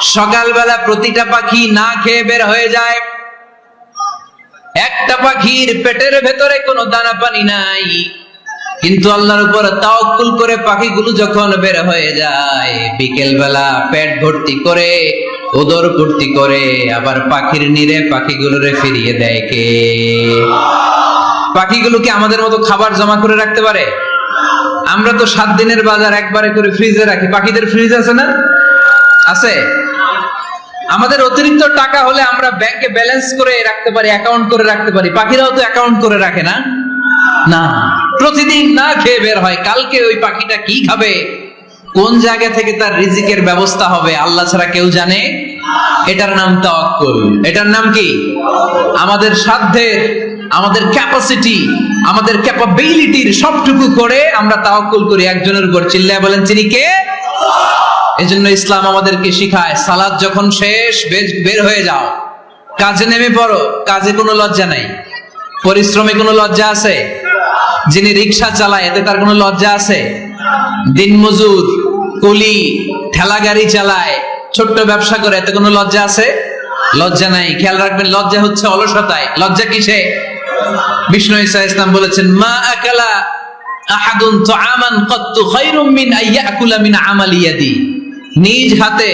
সকালবেলা প্রতিটা পাখি না খেয়ে বের হয়ে যায়। একটা পাখির পেটের ভেতরে কোনো দানা পানি নাই। কিন্তু আল্লাহর উপর তাওকুল করে পাখিগুলো যখন বের হয়ে যায় বিকেল বেলা পেট ভর্তি করে, উদর ভর্তি করে, আবার পাখির নিরে পাখিগুলোরে ফিরিয়ে দেয় কে? পাখিগুলো কি আমাদের মতো খাবার জমা করে রাখতে পারে? আমরা তো সাত দিনের বাজার একবারে করে ফ্রিজে রাখি। পাখিদের ফ্রিজ আছে না? আছে? আমাদের অতিরিক্ত টাকা হলে আমরা ব্যাংকে ব্যালেন্স করে রাখতে পারি, অ্যাকাউন্ট করে রাখতে পারি। পাখিরাও তো অ্যাকাউন্ট করে রাখে না? না। প্রতিদিন না খেয়ে বের হয়। কালকে ওই পাখিটা কি খাবে? কোন জায়গা থেকে তার রিজিকের ব্যবস্থা হবে, আল্লাহ ছাড়া কেউ জানে? এটার নাম তাওয়াক্কুল। এটার নাম কি? আমাদের সাধ্যের আমাদের ক্যাপাসিটি আমাদের ক্যাপাবিলিটির সবটুকু করে আমরা তাওয়াক্কুল করি। একজনের উপর চিল্লায় বলেন তিনি কে? এজন্য ইসলাম আমাদেরকে শিখায়, সালাদ যখন শেষ বের হয়ে যাও। কাজে নেমে পড়ো, কাজে কোনো লজ্জা নাই। পরিশ্রমে কোনো লজ্জা আছে? যিনি রিক্সা চালায়, এতে তার কোনো লজ্জা আছে? দিনমজুর কুলি, ঠেলা গাড়ি চালায়, ছোট্ট ব্যবসা করে, এতে কোনো লজ্জা আছে? লজ্জা নাই। খেয়াল রাখবেন, লজ্জা হচ্ছে অলসতায়। লজ্জা কিসে? বিষ্ণু ইসা ইসলাম বলেছেন, মা আকালা আহাদুন তুআমান কত্তু খায়রুম মিন আইয়াকুলা মিন আমালি ইয়াদি। নিজ হাতে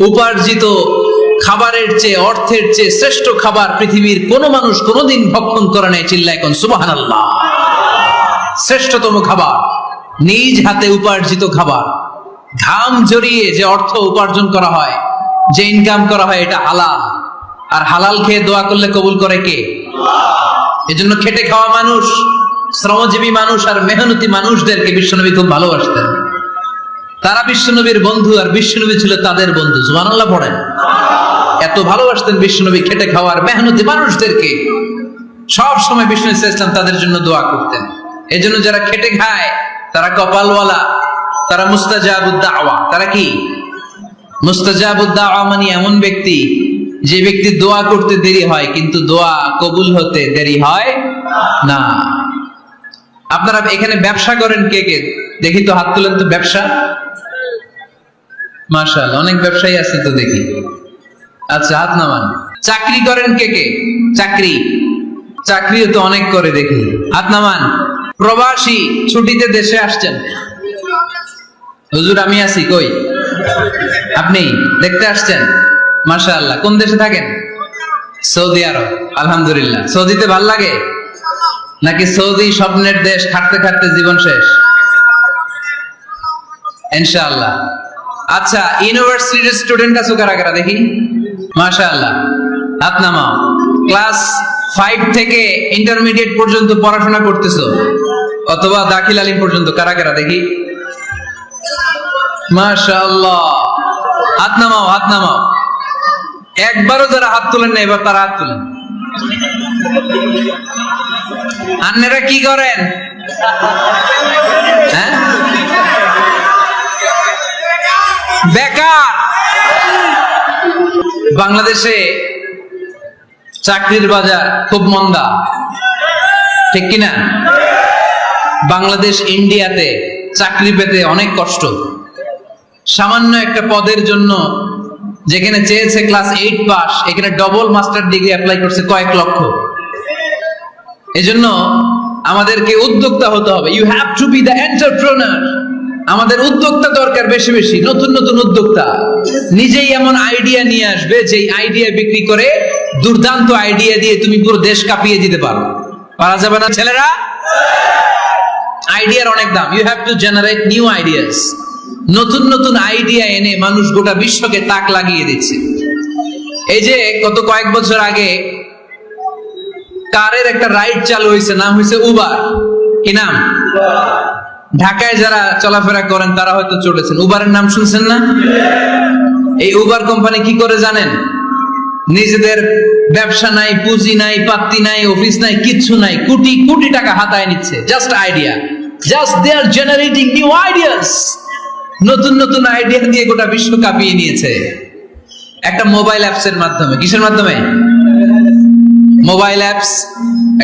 উপার্জিত খাবারের চেয়ে অর্থের চেয়ে শ্রেষ্ঠ খাবার পৃথিবীর কোন মানুষ কোনোদিন ভক্ষণ করে নাই চিল্লায় কোন, সুবহানাল্লাহ। শ্রেষ্ঠতম খাবার, নিজ হাতে উপার্জিত খাবার। ঘাম জড়িয়ে যে অর্থ উপার্জন করা হয়, যে ইনকাম করা হয়, এটা হালাল। আর হালাল খেয়ে দোয়া করলে কবুল করে কে? এজন্য খেটে খাওয়া মানুষ, শ্রমজীবী মানুষ আর মেহনতি মানুষদেরকে বিশ্বনবী খুব ভালোবাসতেন। তারা বিশ্বনবীর বন্ধু আর বিশ্বনবী ছিল তাদের বন্ধু, সুবহানাল্লাহ পড়েন। এত ভালোবাসতেন বিশ্বনবী খেটে খাওয়ার মেহনতি মানুষদেরকে। সব সময় বিষ্ণু ইসলাম তাদের জন্য দোয়া করতেন। এজন্য যারা খেটে খায়, তারা কপালওয়ালা, তারা মুস্তাজাবুদ্দাওয়া। তারা কি? মুস্তাজাবুদ্দাওয়া মানে এমন ব্যক্তি, যে ব্যক্তি দোয়া করতে দেরি হয়, কিন্তু দোয়া কবুল হতে দেরি হয় না। আপনারা এখানে ব্যবসা করেন কে কে? দেখি তো হাত তুলেন তো ব্যবসা। মার্শাল অনেক ব্যবসায়ী আছে তো দেখি। আচ্ছা হাত নামান। চাকরি করেন কে কে? চাকরি। চাকরিও তো অনেক করে দেখি। হাত নামান। প্রবাসী, ছুটিতে দেশে আসছেন। হুজুর, আমি আছি, কই? আপনি দেখতে আসছেন? মাশা আল্লাহ কোন দেশে থাকেন? সৌদি আরব, আলহামদুলিল্লাহ। সৌদিতে ভালো লাগে? নাকি সৌদি স্বপ্নের দেশ, খাটতে খাটতে জীবন শেষ? ইনশাআল্লাহ। আচ্ছা ইউনিভার্সিটির স্টুডেন্ট আছো কারা কারা দেখি? মাশাআল্লাহ, হাত নামাও। ক্লাস ফাইভ থেকে ইন্টারমিডিয়েট পর্যন্ত পড়াশোনা করতেছো, অথবা দাখিল আলিম পর্যন্ত, কারা কারা দেখি? মাশাআল্লাহ, হাত নামাও হাত নামাও। একবারও যারা হাত তোলেন না, এবার তারা হাত তুলেন। আন্নেরা কি করেন? হ্যাঁ? বেকার। বাংলাদেশে চাকরির বাজার খুব মন্দা। ঠিক কিনা? বাংলাদেশ ইন্ডিয়াতে চাকরি পেতে অনেক কষ্ট। সামান্য একটা পদের জন্য যেখানে চেয়েছে ক্লাস এইট পাস, এখানে ডবল মাস্টার ডিগ্রি অ্যাপ্লাই করছে কয়েক লক্ষ। এজন্য আমাদেরকে উদ্যোক্তা হতে হবে। You have to be the entrepreneur আমাদের উদ্যোক্তা দরকার বেশি বেশি, নতুন নতুন উদ্যোক্তা। নিজেই এমন আইডিয়া নিয়ে আসবে, যেই আইডিয়া বিক্রি করে দুর্দান্ত আইডিয়া দিয়ে তুমি পুরো দেশ কাঁপিয়ে দিতে পারো। পারা যাবে না, ছেলেরা? আইডিয়ার অনেক দাম। You have to generate new ideas নতুন নতুন আইডিয়া এনে মানুষ গোটা বিশ্বকে তাক লাগিয়ে দিচ্ছে। এই যে গত কয়েক বছর আগে কারের একটা রাইড চালু হয়েছে, নাম হয়েছে উবার কি নাম? ঢাকায় যারা চলাফেরা করেন, তারা হয়তো চলেছেন। উবারের নাম শুনছেন না? এই উবার কোম্পানি কি করে জানেন? নিজেদের ব্যবসা নাই, পুঁজি নাই, পাত্তি নাই অফিস নাই, কিচ্ছু নাই। কোটি কোটি টাকা হাতায় নিচ্ছে। Just idea just they are generating new ideas নতুন নতুন আইডিয়া দিয়ে গোটা বিশ্ব কাঁপিয়ে নিয়েছে। একটা মোবাইল অ্যাপস এর মাধ্যমে। কিসের মাধ্যমে? মোবাইল অ্যাপস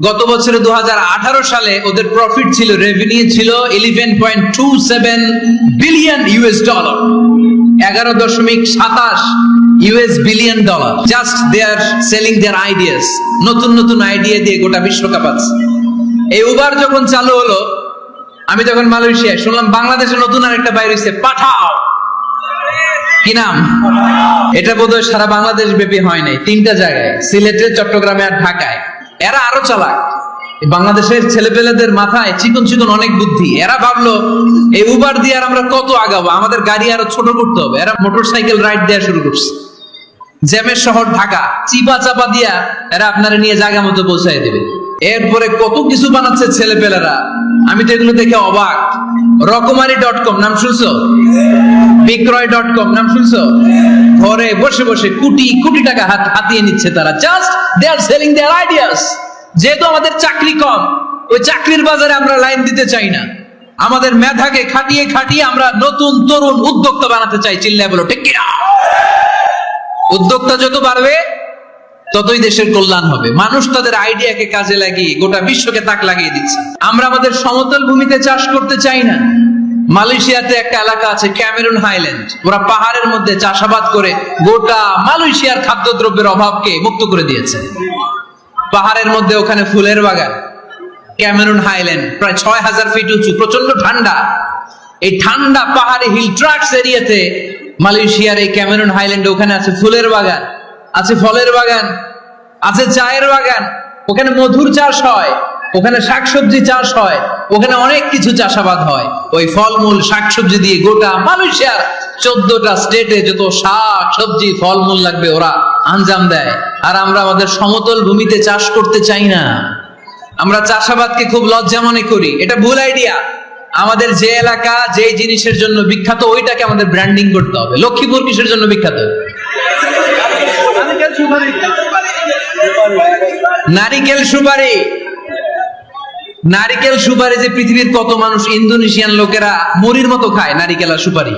গত বছরে দু হাজার আঠারো সালে ওদের প্রফিট ছিল রেভিনিউ ছিল eleven point two seven billion US dollar এগারো দশমিক সাতাশ US billion dollar just they are selling their ideas নতুন নতুন আইডিয়া দিয়ে গোটা বিশ্বকাপ আছে এই উবার যখন চালু হলো আমি তখন মালয়েশিয়ায় শুনলাম বাংলাদেশে নতুন আরেকটা বাইর হয়েছে পাঠাও। কি নাম? এটা বোধহয় সারা বাংলাদেশ ব্যাপী হয় নাই তিনটা জায়গায় সিলেটে চট্টগ্রামে আর ঢাকায়। এরা আরও চালাক। বাংলাদেশের ছেলেপেলেদের মাথায় চিকন চিকন অনেক বুদ্ধি। এরা ভাবলো, এই উবার দিয়ে আর আমরা কত আগাবো? আমাদের গাড়ি আরও ছোট করতে হবে। এরা মোটরসাইকেল রাইড দেওয়া শুরু করছে। জ্যামের শহর ঢাকা। চিপা চাপা দিয়া এরা আপনারা নিয়ে জায়গা মতো পৌঁছায় দেবে। এরপরে কত কিছু বানাচ্ছে ছেলেপেলেরা? আমি তো এগুলো দেখে অবাক। রকমারি ডট কম, নাম শুনছো? বিক্রয় ডট কম, নাম শুনছো? ঘরে বসে বসে কোটি কোটি টাকা হাত হাতিয়ে নিচ্ছে তারা। Just they are selling their ideas যেহেতু আমাদের চাকরি কম, ওই চাকরির বাজারে আমরা লাইন দিতে চাই না। আমাদের মেধাকে খাটিয়ে খাটিয়ে আমরা নতুন তরুণ উদ্যোক্তা বানাতে চাই। চিল্লায় বলো ঠিক কিনা উদ্যোক্তা যত বাড়বে ততই দেশের কল্যাণ হবে। মানুষ তাদের আইডিয়াকে কাজে লাগিয়ে, গোটা বিশ্বকে তাক লাগিয়ে দিচ্ছে। আমরা আমাদের সমতল ভূমিতে চাষ করতে চাই না। মালয়েশিয়াতে একটা এলাকা আছে, ক্যামেরুন হাইল্যান্ড। ওরা পাহাড়ের মধ্যে চাষাবাদ করে গোটা মালয়েশিয়ার খাদ্যদ্রব্যের অভাবকে মুক্ত করে দিয়েছে। পাহাড়ের মধ্যে ওখানে ফুলের বাগান। ক্যামেরুন হাইল্যান্ড, প্রায় ছয় হাজার ফিট উঁচু প্রচণ্ড ঠান্ডা। এই ঠান্ডা পাহাড়ি হিল ট্রাক্স এরিয়াতে মালয়েশিয়ার এই ক্যামেরুন হাইল্যান্ড ওখানে আছে ফুলের বাগান। আছে ফলের বাগান, আছে চায়ের বাগান, ওখানে মধুর চাষ হয়, ওখানে শাকসবজি চাষ হয়, ওখানে অনেক কিছু চাষাবাদ হয়। ওই ফলমূল, শাকসবজি দিয়ে গোটা মালয়েশিয়ার চোদ্দটা স্টেটে যত শাক সবজি ফলমূল লাগবে, ওরা আঞ্জাম দেয়। আর আমরা আমাদের সমতল ভূমিতে চাষ করতে চাই না। আমরা চাষাবাদকে খুব লজ্জা মনে করি। এটা ভুল আইডিয়া আমাদের যে এলাকা যে জিনিসের জন্য বিখ্যাত, ওইটাকে আমাদের ব্র্যান্ডিং করতে হবে। লক্ষ্মীপুর কিসের জন্য বিখ্যাত? নারিকেল সুপারি। নারিকেল সুপারি যে পৃথিবীর কত মানুষ ইন্দোনেশিয়ান লোকেরা মুড়ির মতো খায় নারিকেল আর সুপারি।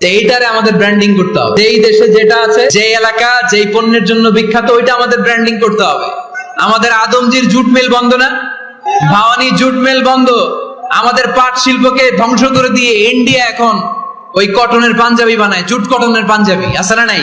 এইটারে আমাদের ব্র্যান্ডিং করতে হবে। যেই দেশে যেটা আছে যে এলাকা, যেই পণ্যের জন্য বিখ্যাত, ওইটা আমাদের ব্র্যান্ডিং করতে হবে। আমাদের আদমজির জুট মিল বন্ধ না? ভাওয়ানি জুট মিল বন্ধ? আমাদের পাট শিল্পকে ধ্বংস করে দিয়ে ইন্ডিয়া এখন ওই কটনের পাঞ্জাবি বানায়, জুট কটনের পাঞ্জাবি। না নাই?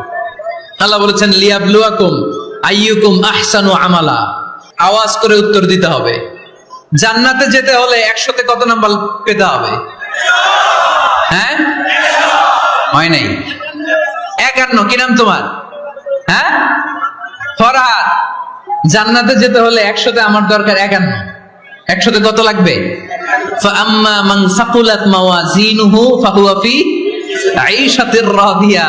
আল্লাহ বলেছেন লিয়াবলুয়াকুম আইয়ুকুম আহসানু আমালা আওয়াজ করে উত্তর দিতে হবে জান্নাতে যেতে হলে একশোতে কত নাম্বার পেতে হবে হ্যাঁ হয় নাই একান্ন কি নাম তোমার হ্যাঁ ফরহাদ জান্নাতে যেতে হলে একশোতে আমার দরকার একান্ন একশোতে কত লাগবে فأما من ثقلت موازينه فهو في عيشة راضية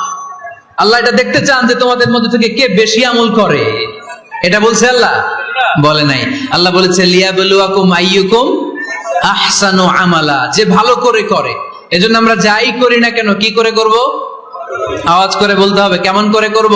আল্লাহ এটা দেখতে চান যে তোমাদের মধ্যে থেকে কে বেশি আমল করে। এটা বলছে আল্লাহ? বলে নাই। আল্লাহ বলেছে, লিয়াবলুয়াকুম আইয়ুকুম আহসানু আমালা। যে ভালো করে করে। এজন্য আমরা যাই করি না কেন? কি করে করব? আওয়াজ করে বলতে হবে, কেমন করে করব?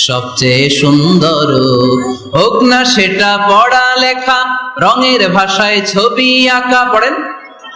সবচেয়ে সুন্দর হোক না সেটা পড়া লেখা রঙের ভাষায় ছবি আঁকা পড়েন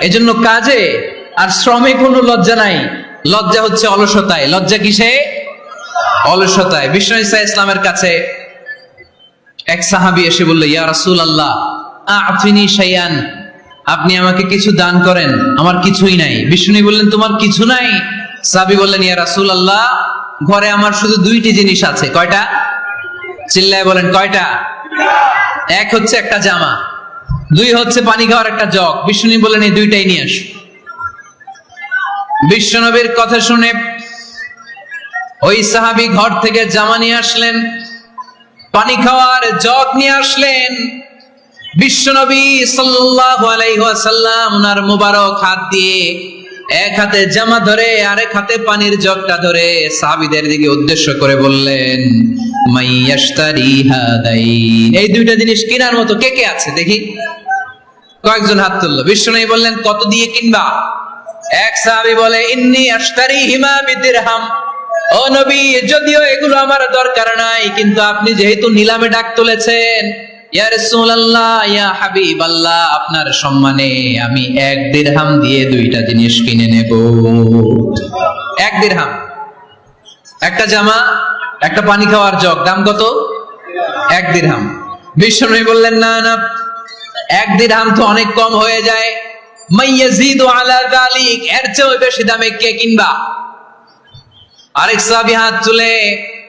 এজন্য কাজে আর শ্রমে কোনো লজ্জা নাই। লজ্জা হচ্ছে অলসতায়। লজ্জা কিসে? অলসতায়। বিষ্ণু ইসা ইসলামের কাছে এক সাহাবি এসে বলল, ইয়া রাসূল আল্লাহ আফিনি শাইয়ান আপনি আমাকে কিছু দান করেন, আমার কিছুই নাই। বিষ্ণু বললেন, তোমার কিছু নাই? সাহাবি বললেন, ইয়া রাসূল আল্লাহ ঘরে আমার শুধু দুইটি জিনিস আছে। কয়টা? চিল্লায় বলেন, কয়টা? এক হচ্ছে একটা জামা দুই হচ্ছে পানি খাওয়ার একটা জগ। বিষ্ণু বলেন এই দুইটাই নিয়ে আস। বিশ্বনবীর কথা শুনে ওই সাহাবি ঘর থেকে জামা নিয়ে আসলেন, পানি খাওয়ার জগ নিয়ে আসলেন। বিশ্বনবী সাল্লাল্লাহু আলাইহি ওয়াসাল্লাম, ওনার মুবারক হাত দিয়ে এক হাতে জামা ধরে, আরেক হাতে পানির জগটা ধরে, সাহাবীদের দিকে উদ্দেশ্য করে বললেন এই দুইটা জিনিস কেনার মতো কে কে আছে? দেখি। কয়েকজন হাত তুললো। বিশ্বনবী বললেন, কত দিয়ে কিনবা? এক সাহাবী বলে, ইন্নি আস্তারি হিমা বিদিরহাম। ও নবী, যদিও এগুলো আমার দরকার নাই, কিন্তু আপনি যেহেতু নিলামে ডাক তুলেছেন আপনার সম্মানে আমি এক দিরহাম দিয়ে দুইটা জিনিস কিনে নেব। এক দিরহাম একটা জামা, একটা পানি খাওয়ার জগ, দাম কত? এক দিরহাম বিশ্বনবী বললেন, না না, এক দিরহাম তো অনেক কম হয়ে যায়। মাইয়াজিদু আলা যালিক, এর চেয়ে বেশি দামে কে কিনবা? আরেক সাহাবী হাত তুলে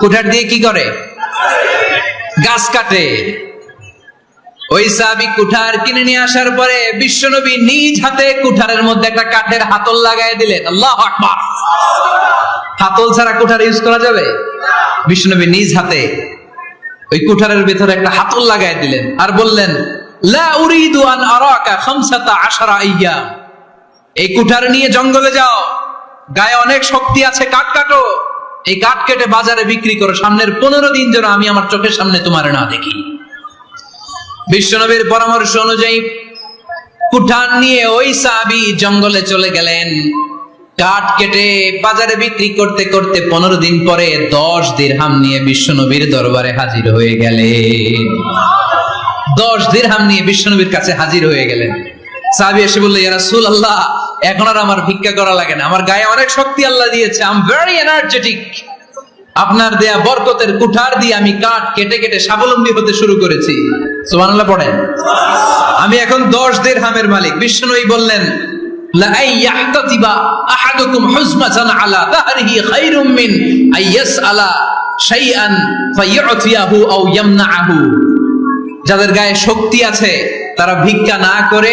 কুঠার দিয়ে কি করে? গাছ কাটে। ওই সাহাবি কুঠার কিনে নিয়ে আসার পরে বিশ্বনবী নিজ হাতে কুঠারের মধ্যে একটা কাঠের হাতল লাগাই দিলেন। আল্লাহ আকবার। হাতল ছাড়া কুঠার ইউজ করা যাবে? বিষ্ণুনবী নিজ হাতে ওই কুঠারের ভেতরে একটা হাতল লাগাই দিলেন আর বললেন, লা উরিদু আন আরাকা খামসাতা আশারা আইয়াম এই কুঠার নিয়ে জঙ্গলে যাও। গায়ে অনেক শক্তি আছে কাঠ কাটো। এই কাঠ কেটে বাজারে বিক্রি করো সামনের পনেরো দিন যেন আমি আমার চোখের সামনে তোমার না দেখি। বিশ্বনবীর পরামর্শ অনুযায়ী কুঠার নিয়ে ওই সাবি জঙ্গলে চলে গেলেন। কাঠ কেটে বাজারে বিক্রি করতে করতে পনেরো দিন পরে দশ দিরহাম নিয়ে বিশ্বনবীর দরবারে হাজির হয়ে গেলেন। দশ দিরহাম নিয়ে বিশ্বনবীর কাছে হাজির হয়ে গেলেন। সাহাবি এসে বলল ইয়া রাসূল আল্লাহ এখন আর আমার ভিক্ষা করা লাগে না। আমার গায়ে অনেক শক্তি আল্লাহ দিয়েছে। আই এম ভেরি এনার্জেটিক আপনার দেয়া বরকতের কুঠার দিয়ে আমি কাঠ কেটে কেটে স্বাবলম্বী হতে শুরু করেছি। সুবহানাল্লাহ পড়েন। আমি এখন দশ দের হামের মালিক। বিষ্ণুই বললেন আহাদুকুম হুজমাতান আলা তাহরিহি খায়রুম মিন শাইআন আও ইয়ামনাহু যাদের গায়ে শক্তি আছে, তারা ভিক্ষা না করে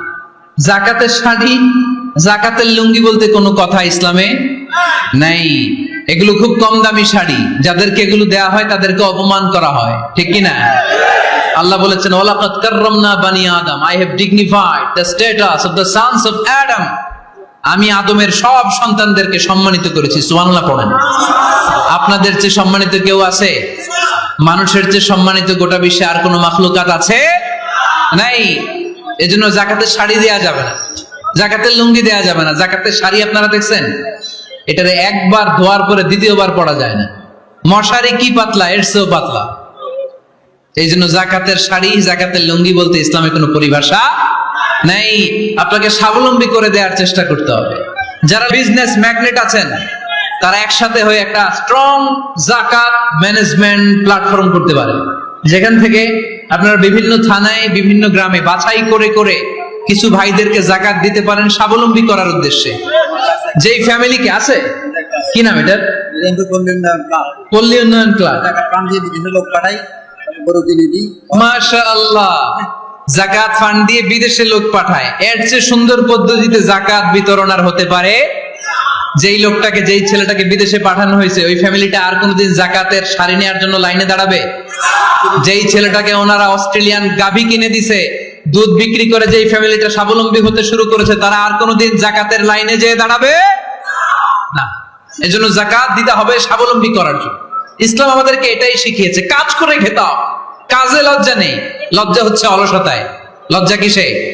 জাকাতের শাড়ি, জাকাতের লুঙ্গি বলতে কোনো কথা ইসলামে নাই। এগুলো খুব কম দামি শাড়ি, যাদেরকে এগুলো দেয়া হয় তাদেরকে অপমান করা হয়, ঠিক কি না? আল্লাহ বলেছেন, ওয়ালাকাদ কাররামনা বানি আদম I have dignified the status of the sons of Adam আমি আদমের সব সন্তানদেরকে সম্মানিত করেছি, সুবহানাল্লাহ পড়েন। আপনাদের চেয়ে সম্মানিত কেউ আছে? মানুষের চেয়ে সম্মানিত গোটা বিশ্বে আর কোনো মাখলুকাত আছে? নাই। এজন্য জাকাতের শাড়ি দেয়া যাবে না। জাকাতের লুঙ্গি দেয়া যাবে না। জাকাতের শাড়ি আপনারা দেখছেন? এটারে একবার ধোয়ার পরে দ্বিতীয়বার পড়া যায় না। মশারি কি পাতলা, এর চেয়েও পাতলা। এই জন্য জাকাতের শাড়ি, জাকাতের লুঙ্গি বলতে ইসলামে কোনো পরিভাষা নাই। আপনাকে স্বাবলম্বী করে দেওয়ার চেষ্টা করতে হবে। যারা বিজনেস ম্যাগনেট আছেন, তারা একসাথে হয়ে একটা স্ট্রং জাকাত ম্যানেজমেন্ট প্ল্যাটফর্ম করতে পারে যেখান থেকে আপনার বিভিন্ন থানায় বিভিন্ন গ্রামে বাছাই করে করে কিছু ভাইদেরকে জাকাত দিতে পারেন স্বাবলম্বী করার উদ্দেশ্যে। যেই ফ্যামিলিকে আছে? কি নাম না, পল্লী উন্নয়ন ক্লাব। লোক পাঠাই জাকাত ফান্ড দিয়ে বিদেশে লোক পাঠায়। এর চেয়ে সুন্দর পদ্ধতিতে জাকাত বিতরণ আর হতে পারে যেই লোকটাকে, যেই ছেলেটাকে বিদেশে পাঠানো হয়েছে, ওই ফ্যামিলিটা আর কোনোদিন জাকাতের শাড়ি নেওয়ার জন্য লাইনে দাঁড়াবে? যেই ছেলেটাকে ওনারা অস্ট্রেলিয়ান গাভী কিনে দিছে, দুধ বিক্রি করে যেই ফ্যামিলিটা স্বাবলম্বী হতে শুরু করেছে, তারা আর কোনোদিন জাকাতের লাইনে যেয়ে দাঁড়াবে? না। এজন্য জাকাত দিতে হবে স্বাবলম্বী করার জন্য। ইসলাম আমাদেরকে এটাই শিখিয়েছে, কাজ করে খেতাও। কাজে লজ্জা নেই। লজ্জা হচ্ছে অলসতায়। লজ্জা কিসে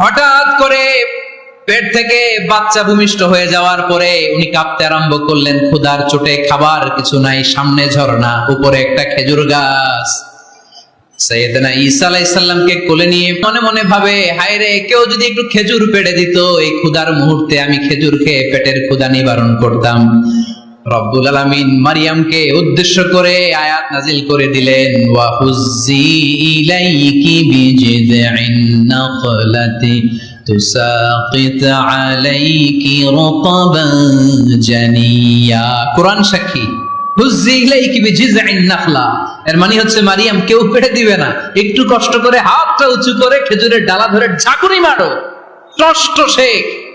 হঠাৎ করে পেট থেকে বাচ্চা ভূমিষ্ঠ হয়ে যাওয়ার পরে উনি কাঁপতে আরম্ভ করলেন, ক্ষুধার চোটে খাবার কিছু নাই, সামনে ঝর্ণা, উপরে একটা খেজুর গাছ। সৈয়দনা ঈসা আলাইসাল্লামকে কোলে নিয়ে মনে মনে ভাবে, হায় রে, কেউ যদি একটু খেজুর পেড়ে দিত, এই ক্ষুধার মুহূর্তে আমি খেজুর খেয়ে পেটের ক্ষুধা নিবারণ করতাম। রব্বুল আলামিন মারিয়ামকে উদ্দেশ্য করে আয়াত নাজিল করে দিলেন, ওয়া হুজ্জি ইলাইকি বিজিযিন নাখলাতি তুসাকিত আলাইকি রতাবান জানিয়া। কোরআন সাক্ষী এর মানে হচ্ছে মারিয়াম কেউ পেড়ে দিবে না। একটু কষ্ট করে হাতটা উঁচু করে খেজুরের ডালা ধরে ঝাঁকুনি মারো। টষ্ট সে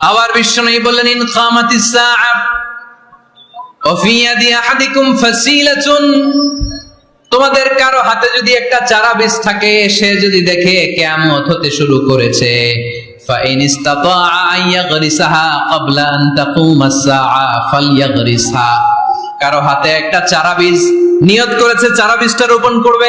আবার বিশ্ব নেই বললেন ইন কামাতিস সাআ وفي يد احدكم فسيله তোমাদের কারো হাতে যদি একটা চারা বীজ থাকে সে যদি দেখে কেয়ামত হতে শুরু করেছে فإن استطاع أن يغرسها قبل أن تقوم الساعة فليغرسها কারো হাতে একটা চারা বীজ নিয়ত করেছে চারা বীজটা রোপণ করবে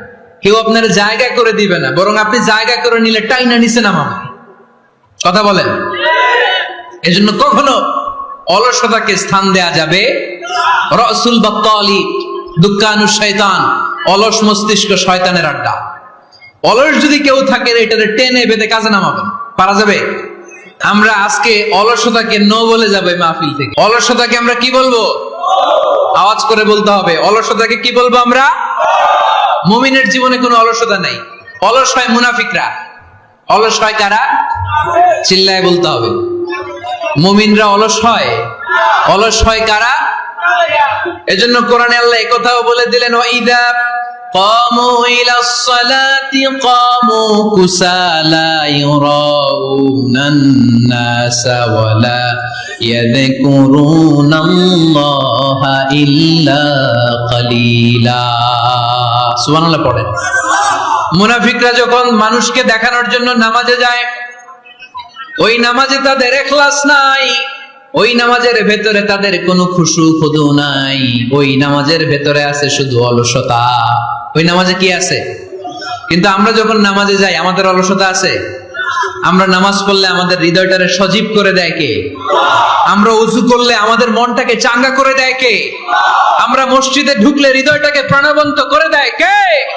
কেউ আপনার জায়গা করে দিবে না, বরং আপনি জায়গা করে নিলে টাইনা নিচে নামাবে। কথা বলেন? এজন্য কখনো অলসতাকে স্থান দেয়া যাবে? রসুল বাত্তালি দুঃখানু শয়তান, অলস মস্তিষ্ক শয়তানের আড্ডা। অলস যদি কেউ থাকে, এটারে টেনে বেঁধে কাজে নামাবেন পারা যাবে? আমরা আজকে অলসতাকে নো বলে যাব মাহফিল থেকে। অলসতাকে আমরা কি বলব? আওয়াজ করে বলতে হবে। অলসতাকে কি বলব আমরা? মুমিনের জীবনে কোনো অলসতা নাই। অলস হয় মুনাফিকরা। অলস হয় কারা? চিল্লায় বলতে হবে। মুমিনরা অলস হয়। অলস হয় কারা? এজন্য কোরআনে আল্লাহ একথাও বলে দিলেন ওয়াইদা قاموا إلى الصلاة قاموا كسالى يراءون الناس ولا يذكرون الله إلا قليلا সুবহান আল্লাহ পড়েন মুনাফিকরা যখন মানুষকে দেখানোর জন্য নামাজে যায় ওই নামাজে তাদের এখলাস নাই ওই নামাজের ভেতরে তাদের কোনো খুশু খুদু নাই। ওই নামাজের ভেতরে আছে শুধু অলসতা। ওই নামাজে কি আছে? কিন্তু আমরা যখন নামাজে যাই, আমাদের অলসতা আছে? আমরা নামাজ পড়লে আমাদের হৃদয়টারে সজীব করে দেয় কে? আমরা উজু করলে আমাদের মনটাকে চাঙ্গা করে দেয় কে? আমরা মসজিদে ঢুকলে হৃদয়টাকে প্রাণবন্ত করে দেয় কে?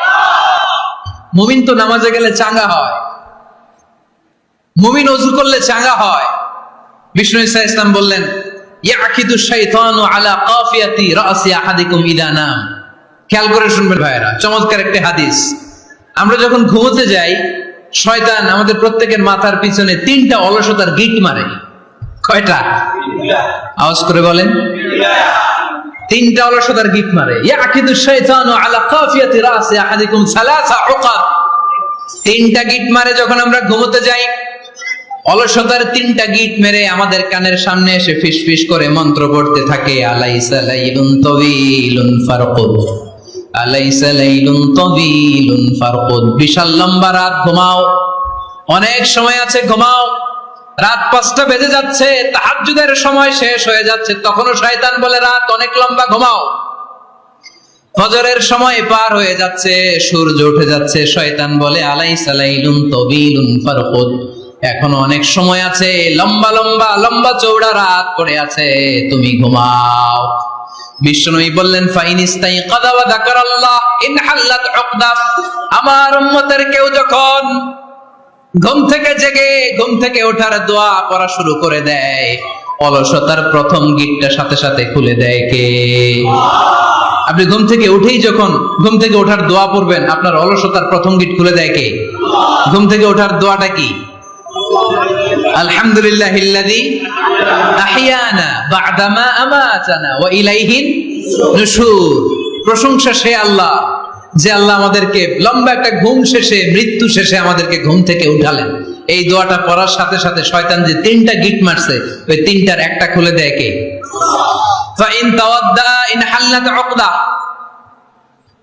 মুমিন তো নামাজে গেলে চাঙ্গা হয়। মুমিন অজু করলে চাঙ্গা হয়। বিষ্ণু ইসা ইসলাম বললেন ইয়াকিদু শাইতানু আলা কাফিয়াতি রাসি আহাদিকুম ইদা নাম। খেয়াল করে শুনবেন ভাইরা চমৎকার একটা হাদিস। আমরা যখন ঘুমোতে যাই, শয়তান আমাদের প্রত্যেকের মাথার পিছনে তিনটা অলসতার গিট মারে। কয়টা? আওয়াজ করে বলেন। তিনটা অলসতার গিট মারে। ইয়াকিদু শাইতানু আলা কাফিয়াতি রাসি আহাদিকুম সালাসা উকাব তিনটা গিট মারে যখন আমরা ঘুমোতে যাই অলসতার তিনটা গিট মেরে আমাদের কানের সামনে এসে ফিস ফিস করে মন্ত্র পড়তে থাকে, আলাইসা লাইলুন তবিলুন ফারকুদ। আলাইসা লাইলুন তবিলুন ফারকুদ। বিশাল লম্বা রাত, ঘুমাও। অনেক সময় আছে, ঘুমাও। রাত পাঁচটা বেজে যাচ্ছে, তাহাজ্জুদের সময় শেষ হয়ে যাচ্ছে। তখনও শয়তান বলে, রাত অনেক লম্বা, ঘুমাও। ফজরের সময় পার হয়ে যাচ্ছে, সূর্য উঠে যাচ্ছে। শয়তান বলে আলাই সালাইলুন তবিলুন ফারকুদ। এখনও অনেক সময় আছে, লম্বা লম্বা লম্বা চৌড়া রাত পড়ে আছে, তুমি ঘুমাও। বিষ্ণুই বললেন ফাইনিস্তাই কাদা ওয়া যাকারাল্লাহ, ইন হাল্লাত উকদা। আমার উম্মতের কেউ যখন ঘুম থেকে জেগে, ঘুম থেকে ওঠার দোয়া পড়া শুরু করে দেয়, অলসতার প্রথম গিটটা সাথে সাথে খুলে দেয় কে? আপনি ঘুম থেকে উঠেই যখন ঘুম থেকে ওঠার দোয়া পড়বেন, আপনার অলসতার প্রথম গিট খুলে দেয় কে? ঘুম থেকে ওঠার দোয়াটা কি? আলহামদুলিল্লাহ ইল্লাযী আহইয়ানা বা'দামা আমাতানা ওয়া ইলাইহিন নুশুর। প্রশংসা সে আল্লাহ যে আল্লাহ আমাদেরকে লম্বা একটা ঘুম শেষে, মৃত্যু শেষে আমাদেরকে ঘুম থেকে উঠালেন। এই দোয়াটা পড়ার সাথে সাথে শয়তান যে তিনটা গিট মারছে, ওই তিনটার একটা খুলে দেয় কে? ফাইন তাওয়াদ্দা ইন হাল্লাত উকদা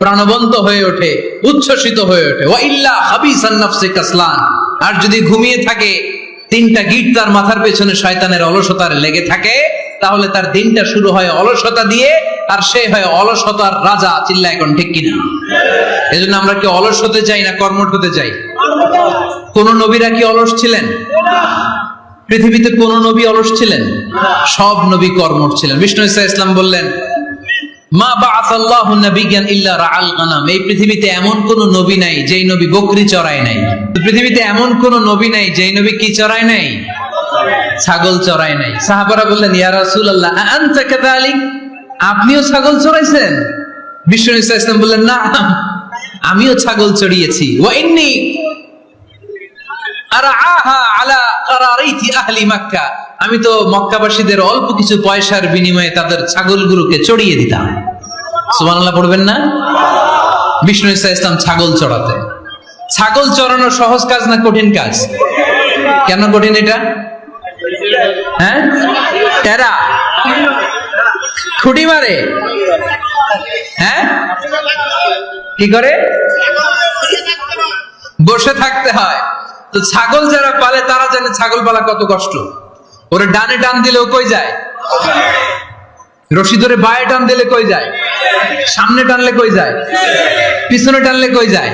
প্রাণবন্ত হয়ে ওঠে, উচ্ছ্বসিত হয়ে ওঠে। ওয়া ইল্লা হাবিসান কাসলান। আর যদি ঘুমিয়ে থাকে, তিনটা গিট তার মাথার পেছনে শয়তানের অলসতার লেগে থাকে, তাহলে তার দিনটা শুরু হয় অলসতা দিয়ে, আর সে হয় অলসতার রাজা চিল্লা এখন ঠিক কিনা? এজন্য আমরা কি অলস হতে চাই না কর্মঠ হতে চাই? কোন নবীরা কি অলস ছিলেন? পৃথিবীতে কোন নবী অলস ছিলেন? সব নবী কর্মঠ ছিলেন। বিষ্ণু ইসা ইসলাম বললেন মা ইল্লা গানাম এই পৃথিবীতে এমন কোন নবী নাই যেই নবী বকরি চড়ায় নাই। পৃথিবীতে এমন কোন নবী নাই যেই নবী কি চড়ায় নাই? ছাগল চড়ায় নাই। সাহাবারা বললেন, ইয়া রাসূলুল্লাহ আনতা কাযালিক? আপনিও ছাগল চড়াইছেন? ইসা ইসলাম বললেন, না, আমিও ছাগল চড়িয়েছি। ওয়া ইন্নী আরাআহা আলা কারারাইতি আহলি মক্কা। আমি তো মক্কাবাসীদের অল্প কিছু পয়সার বিনিময়ে তাদের ছাগলগুলোকে চড়িয়ে দিতাম। সুবহানাল্লাহ পড়বেন না? বিষ্ণু ইসা ইসলাম ছাগল চড়াতে। ছাগল চড়ানো সহজ কাজ না কঠিন কাজ? কেন কঠিন এটা? হ্যাঁ? টেরা। খুঁটি মারে। হ্যাঁ? কি করে? বসে থাকতে হয়। তো ছাগল যারা পালে তারা জানে ছাগল পালা কত কষ্ট। ওরে ডানে টান দিলে ও কই যায়? রশি ধরে বায়ে টান দিলে কই যায়? সামনে টানলে কই যায়? পিছনে টানলে কই যায়?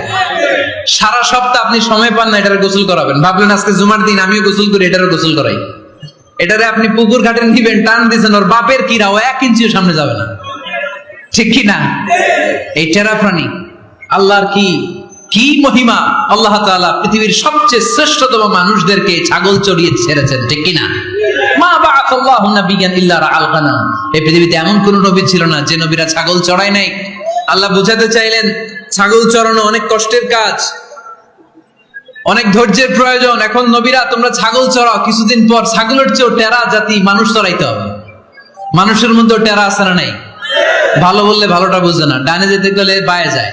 সারা সপ্তাহ আপনি সময় পান না এটার গোসল করাবেন। ভাবলেন আজকে জুমার দিন, আমিও গোসল করি, এটারও গোসল করাই। এটারে আপনি পুকুর ঘাটে নিবেন, টান দিয়েছেন ওর বাপের কিরা ও এক ইঞ্চিও সামনে যাবে না। ঠিক কি না? এই টেরা প্রাণী, আল্লাহর কি কি মহিমা আল্লাহ তাআলা পৃথিবীর সবচেয়ে শ্রেষ্ঠতম মানুষদেরকে ছাগল চড়িয়ে ছেড়েছেন, ঠিক কি না মা বাআসাল্লাহু নাবিয়ান ইল্লা রাআল এই পৃথিবীতে এমন কোন নবী ছিল না যে নবীরা ছাগল চড়ায় নাই। আল্লাহ বোঝাতে চাইলেন, ছাগল অনেক কষ্টের কাজ, অনেক ধৈর্যের প্রয়োজন। এখন নবীরা, তোমরা ছাগল চড়াও, কিছুদিন পর ছাগলের চেয়েও টেরা জাতি মানুষ চড়াইতে হবে। মানুষের মধ্যেও টেরা না নাই? ভালো বললে ভালোটা বুঝে না। ডানে যেতে গেলে বায়ে যায়।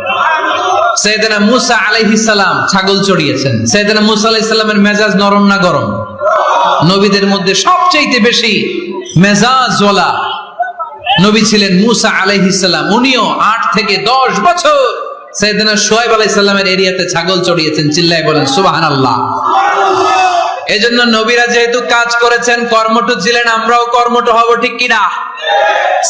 সৈয়দনা মুসা আলাইহিস সালাম ছাগল চড়িয়েছেন। সৈয়দনা মুসা আলাইহিস সালামের মেজাজ নরম না গরম? নবীদের মধ্যে সবচেয়ে বেশি মেজাজওয়ালা নবী ছিলেন মুসা আলাইহিস সালাম। উনিও আট থেকে দশ বছর সৈয়দনা সোহাইব আলাইহিস সালামের এরিয়াতে ছাগল চড়িয়েছেন। চিল্লায় বলেন, সুবহানাল্লাহ। এজন্য নবীরা যেহেতু কাজ করেছেন, কর্মঠ ছিলেন, আমরাও কর্মঠ হব, ঠিক কিনা?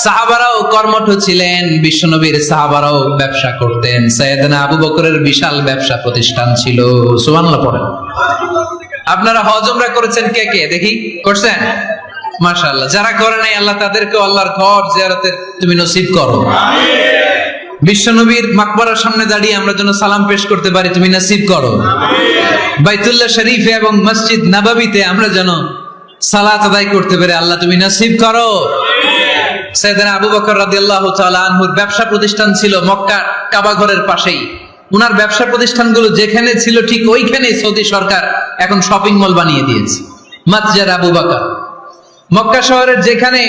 সাহাবারাও কর্মঠ ছিলেন বিশ্বনবীর সাহাবারাও ব্যবসা করতেন। সৈয়দনা আবু বকরের বিশাল ব্যবসা প্রতিষ্ঠান ছিল। সুবহানাল্লাহ পড়েন। আপনারা হজ উমরা করেছেন কে কে? দেখি করছেন? মাশাআল্লাহ যারা করে নাই আল্লাহ তাদেরকে আল্লাহর ঘর জিয়ারতের তুমি নসিব করো। বিশ্বনবীর মাকবরার সামনে দাঁড়িয়ে আমরা যেন সালাম পেশ করতে পারি তুমি নসিব করো। বাইতুল্লাহ শরীফে এবং মসজিদ নাবাবিতে আমরা যেন সালাত আদায় করতে পারি আল্লাহ তুমি নসিব করো। সাইয়েদনা আবু বকর রাদিয়াল্লাহু তাআলা আনহুর ব্যবসা প্রতিষ্ঠান ছিল মক্কা কাবা ঘরের পাশেই। উনার ব্যবসা প্রতিষ্ঠানগুলো যেখানে ছিল ঠিক ওইখানে সৌদি সরকার এখন শপিং মল বানিয়ে দিয়েছে। মাতজার আবু বকর। মক্কা শহরের যেখানে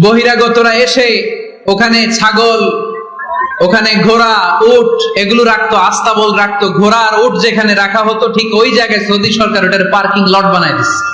বহিরাগতরা এসে ওখানে ছাগল, ওখানে ঘোড়া, উট এগুলো রাখতো, আস্তাবল রাখতো, ঘোড়া আর উট যেখানে রাখা হতো ঠিক ওই জায়গায় সৌদি সরকার ওটার পার্কিং লট বানায় দিচ্ছে।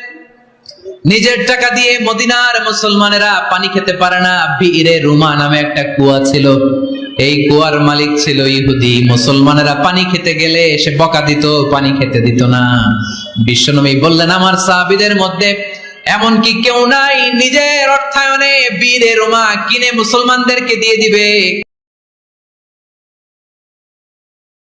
নিজের টাকা দিয়ে মদিনার মুসলমানেরা পানি খেতে পারে না। বীরে রুমা নামে একটা কুয়া ছিল। এই কুয়ার মালিক ছিল ইহুদি। মুসলমানেরা পানি খেতে গেলে এসে বকা দিত, পানি খেতে দিত না। বিশ্বনবী বললেন, আমার সাহাবীদের মধ্যে এমনকি কেউ নাই, নিজের অর্থায়নে বীরে রোমা কিনে মুসলমানদেরকে দিয়ে দিবে।